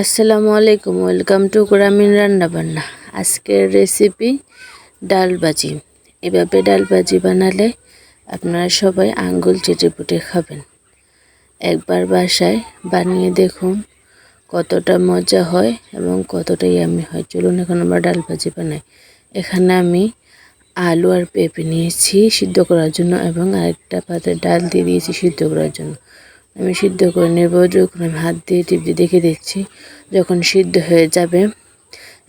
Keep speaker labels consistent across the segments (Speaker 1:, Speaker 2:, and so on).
Speaker 1: আসসালামু আলাইকুম, welcome to গ্রামীণ রান্নাবান্না। আজকের রেসিপি ডাল ভাজি। এভাবে ডাল ভাজি বানালে আপনারা সবাই আঙ্গুল চেটে পুটে খাবেন। একবার বাসায় বানিয়ে দেখুন কতটা মজা হয় এবং কতটা ইয়ামি হয়। চলুন এখন আমরা ডাল ভাজি বানাই। এখানে আমি আলু আর পেঁপে নিয়েছি সিদ্ধ করার জন্য এবং আরেকটা পাত্রে ডাল দিয়ে দিয়েছি সিদ্ধ করার জন্য। আমি সিদ্ধ করে নেব, যখন আমি হাত দিয়ে টিপ দিয়ে দেখে দিচ্ছি যখন সিদ্ধ হয়ে যাবে,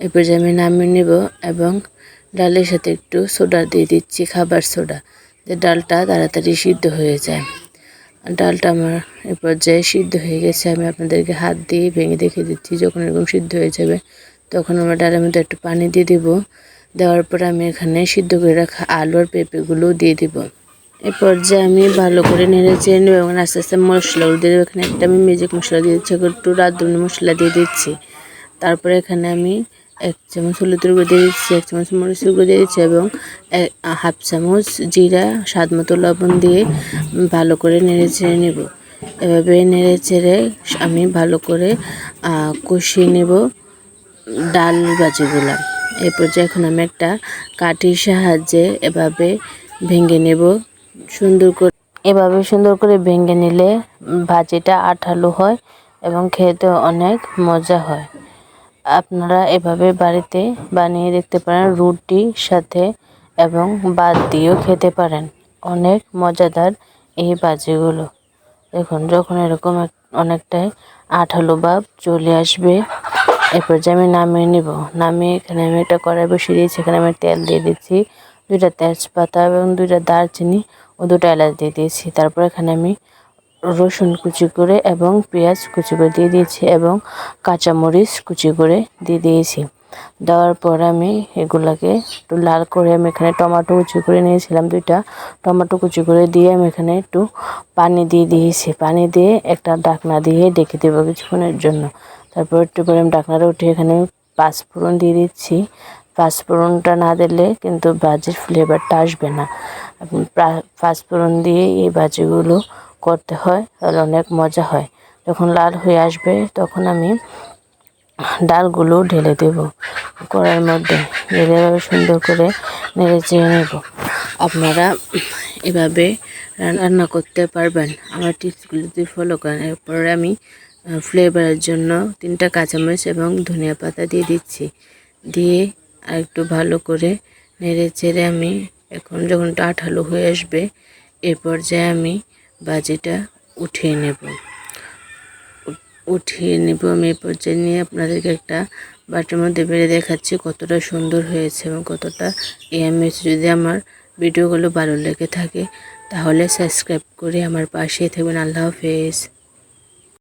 Speaker 1: এরপর যে আমি নামিয়ে নেব এবং ডালের সাথে একটু সোডা দিয়ে দিচ্ছি, খাবার সোডা, যে ডালটা তাড়াতাড়ি সিদ্ধ হয়ে যায়। ডালটা আমার এ পর্যায়ে সিদ্ধ হয়ে গেছে, আমি আপনাদেরকে হাত দিয়ে ভেঙে দেখে দিচ্ছি, যখন এরকম সিদ্ধ হয়ে যাবে, তখন আমরা ডালের মধ্যে একটু পানি দিয়ে দিব। দেওয়ার পর আমি এখানে সিদ্ধ করে রাখা আলু আর পেঁপেগুলো দিয়ে দিব। এ পর্যায়ে আমি ভালো করে নেড়ে চেড়ে নেব এবং আস্তে আস্তে মশলাগুলো দিয়ে দেবো। এখানে একটা আমি ম্যাজিক মশলা দিয়ে দিচ্ছি, একটু রাঁধুনি মশলা দিয়ে দিচ্ছি। তারপরে এখানে আমি এক চামচ হলুদের গুঁড়ো দিয়ে দিচ্ছি, এক চামচ মরিচের গুঁড়ো দিয়ে দিচ্ছি এবং হাফ চামচ জিরা, স্বাদ মতো লবণ দিয়ে ভালো করে নেড়ে চেড়ে নেব। এভাবে নেড়ে চেড়ে আমি ভালো করে কষিয়ে নেব ডাল বাজিগুলো। এই পর্যায়ে এখন আমি একটা কাঠির সাহায্যে এভাবে ভেঙে নেব। সুন্দর করে এভাবে সুন্দর করে ভেঙে নিলে ভাজিটা আঠালো হয় এবং খেতে অনেক মজা হয়। আপনারা এভাবে বাড়িতে বানিয়ে দেখতে পারেন, রুটির সাথে এবং বাদ দিয়েও খেতে পারেন। অনেক মজাদার এই বাজিগুলো দেখুন, যখন এরকম অনেকটাই আঠালো ভাব চলে আসবে, এরপর যে আমি নামিয়ে নিব। নামিয়ে এখানে আমি একটা কড়াই বসিয়ে দিয়েছি, এখানে আমি তেল দিয়ে দিচ্ছি, দুইটা তেজপাতা এবং দুইটা দারচিনি দুটো এলাচ দিয়ে দিয়েছি। তারপর এখানে আমি রসুন কুচি করে এবং পেঁয়াজ কুচি করে দিয়ে দিয়েছি এবং কাঁচামরিচ কুচি করে দিয়ে দিয়েছি। দেওয়ার পর আমি এগুলাকে একটু লাল করে আমি এখানে টমেটো কুচি করে নিয়েছিলাম দুইটা। টমেটো কুচি করে দিয়ে আমি এখানে একটু পানি দিয়ে দিয়েছি। পানি দিয়ে একটা ডাকনা দিয়ে ডেকে দেবো কিছুক্ষণের জন্য। তারপর একটু করে আমি ডাকনাটা উঠে এখানে পাঁচফোড়ন দিয়ে দিচ্ছি। পাঁচফোড়নটা না দিলে কিন্তু ভাজির ফ্লেভারটা আসবে না। পাঁচফোড়ন দিয়ে এই ভাজিগুলো করতে হয়, তাহলে অনেক মজা হয়। যখন লাল হয়ে আসবে, তখন আমি ডালগুলো ঢেলে দেব। কড়ার মধ্যে ঢেলে সুন্দর করে নেড়ে চেয়ে নেব। আপনারা এভাবে রান্না করতে পারবেন। আমার টিপসগুলো যদি ফলো করেন। এরপরে আমি ফ্লেভারের জন্য তিনটা কাঁচামরিচ এবং ধনিয়া পাতা দিয়ে দিচ্ছি। দিয়ে আর একটু ভালো করে নেড়ে চেড়ে আমি এখন যখন আঠালো হয়ে আসবে, এ পর্যায়ে আমি বাজিটা উঠিয়ে নেব। উঠিয়ে নেব আমি এ পর্যায়ে নিয়ে আপনাদেরকে একটা বাটির মধ্যে বেড়ে দেখাচ্ছি কতটা সুন্দর হয়েছে এবং কতটা ইয়ামি যদি আমার ভিডিওগুলো ভালো লেগে থাকে, তাহলে সাবস্ক্রাইব করে আমার পাশে থাকবেন। আল্লাহ হাফেজ।